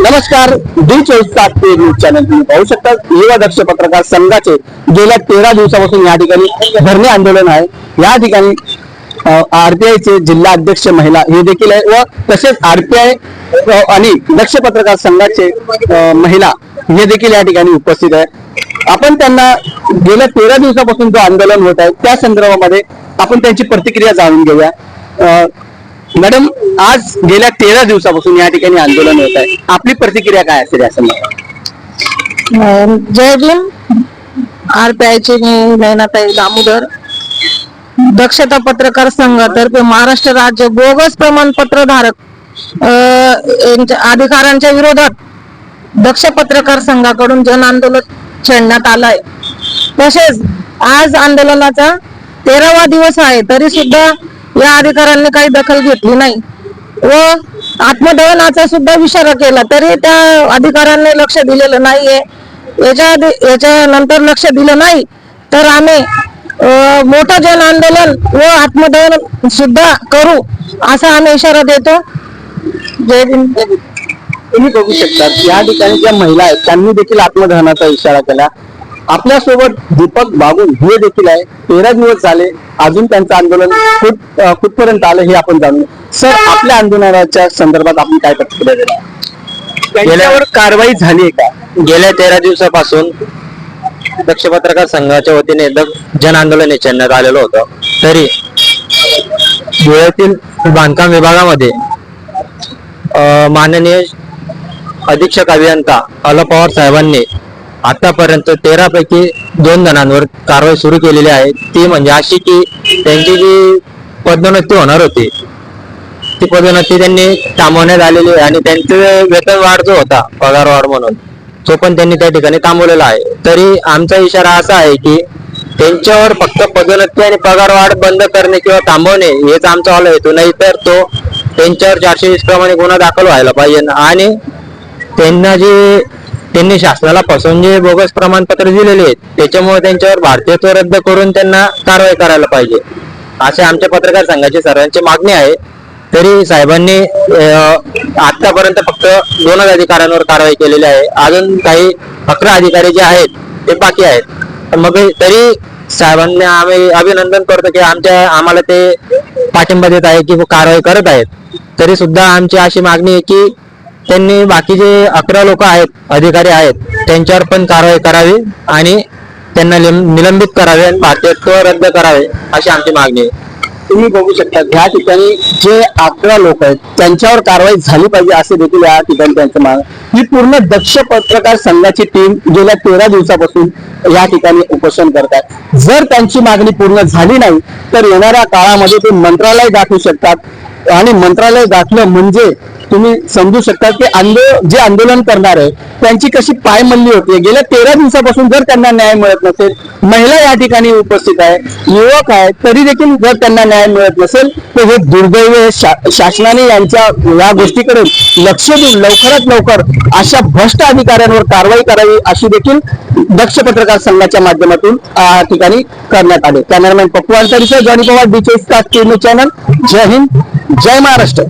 नमस्कार डी चोवीस तास ते न्यूज चॅनल तुम्ही पाहू शकता. युवा दक्ष पत्रकार संघाचे गेल्या तेरा दिवसापासून या ठिकाणी धरणे आंदोलन आहे. या ठिकाणी आरपीआयचे जिल्हा अध्यक्ष महिला हे देखील आहे व तसेच आरपीआय आणि दक्ष पत्रकार संघाचे महिला हे देखील या ठिकाणी उपस्थित आहे. आपण त्यांना गेल्या तेरा दिवसापासून जो आंदोलन होत आहे त्या संदर्भामध्ये आपण त्यांची प्रतिक्रिया जाणून घेऊया. मॅडम आज गेल्या तेरा दिवसापासून या ठिकाणी आंदोलन होत आहे. आपली प्रतिक्रिया काय असेल या संदर्भात जय भीम. आरपीआयचे मी दामोदर. दक्षता पत्रकार संघातर्फे महाराष्ट्र राज्य बोगस प्रमाणपत्र धारक अधिकारांच्या विरोधात दक्ष पत्रकार संघाकडून जन आंदोलन छेडण्यात आलंय. तसेच आज आंदोलनाचा तेरावा दिवस आहे तरी सुद्धा या अधिकाऱ्यांनी काही दखल घेतली नाही. व आत्मदहनाचा सुद्धा विचार केला तरी त्या अधिकाऱ्यांनी लक्ष दिलेलं नाहीये. याच्या याच्या नंतर लक्ष दिलं नाही तर आम्ही मोठं जन आंदोलन व आत्मदहन सुद्धा करू असा आम्ही इशारा देतो. जय तुम्ही बघू शकता या ठिकाणी ज्या महिला आहेत त्यांनी देखील आत्मदहनाचा इशारा केला. आपल्यासोबत दीपक बागुल हे देखील आहे. तेरा दिवस झाले. अजून त्यांचं आंदोलन कुठ कुठपर्यंत आलं हे आपण जाणू सर आपल्या आंदोलनाच्या संदर्भात आपण काय प्रतिक्रिया देणार त्यांच्यावर कारवाई झाली आहे का? गेल्या तेरा दिवसापासून दक्ष पत्रकार संघाच्या वतीने जन आंदोलन छेडण्यात आलेलं होतं. तरी धुळ्यातील बांधकाम विभागामध्ये अं, माननीय अधीक्षक अभियंता अल पवार साहेबांनी आतापर्यंत तेरा पैकी दोन जणांवर कारवाई सुरू केलेली आहे. ती म्हणजे अशी की त्यांची जी पदोन्नती होणार होती ती पदोन्नती त्यांनी थांबवण्यात आलेली आहे आणि त्यांचं वेतन वाढ जो होता पगार वाढ म्हणून तो पण त्यांनी त्या ठिकाणी थांबवलेला आहे. तरी आमचा इशारा असा आहे की त्यांच्यावर फक्त पदोन्नती आणि पगार वाढ बंद करणे किंवा थांबवणे हेच आमचा वाला हेतू. नाही तर तो त्यांच्यावर चारशे वीस प्रमाणे गुन्हा दाखल व्हायला पाहिजे. आणि त्यांना जे त्यांनी शासनाला फसवून जे बोगस प्रमाणपत्र दिलेले आहेत. त्याच्यामुळे त्यांच्यावर भारतीयत्व रद्द करून त्यांना कारवाई करायला पाहिजे. असे आमच्या पत्रकार संघाची सर्वांची मागणी आहे. तरी साहेबांनी आतापर्यंत फक्त दोनच अधिकाऱ्यांवर कारवाई केलेली आहे. अजून काही अकरा अधिकारी जे आहेत ते बाकी आहेत. तर मग तरी साहेबांनी आम्ही अभिनंदन करतो की आमच्या आम्हाला ते पाठिंबा देत आहे की कारवाई करत आहेत. तरी सुद्धा आमची अशी मागणी आहे की त्यांनी बाकीचे अकरा लोक आहेत अधिकारी आहेत त्यांच्यावर पण कारवाई करावी आणि त्यांना निलंबित करावे आणि भारतीयत्व रद्द करावे अशी आमची मागणी आहे. तुम्ही बघू शकता ह्या ठिकाणी जे अकरा लोक आहेत त्यांच्यावर कारवाई झाली पाहिजे असे देखील या ठिकाणी त्यांचं माग ही पूर्ण दक्ष पत्रकार संघाची टीम गेल्या तेरा दिवसापासून या ठिकाणी उपोषण करतात. जर त्यांची मागणी पूर्ण झाली नाही तर येणाऱ्या काळामध्ये ते मंत्रालय गाठू शकतात. आणि मंत्रालय गाठलं म्हणजे तुम्ही समजू शकता की आंदो जे आंदोलन करणार आहे त्यांची कशी पायमल्ली होती. गेल्या तेरा दिवसापासून जर त्यांना न्याय मिळत नसेल महिला या ठिकाणी उपस्थित आहे युवक आहे तरी देखील जर त्यांना न्याय मिळत नसेल तर हे दुर्दैव हे शा- शासनाने यांच्या या गोष्टीकडे लक्ष देऊन लवकरात लवकर अशा भ्रष्ट अधिकाऱ्यांवर कारवाई करावी अशी देखील दक्ष पत्रकार संघाच्या माध्यमातून या ठिकाणी करण्यात आले. कॅमेरामॅन पप्पू अन्सारीसह जॉनी पवार डी तास चॅनल. जय हिंद. जय महाराष्ट्र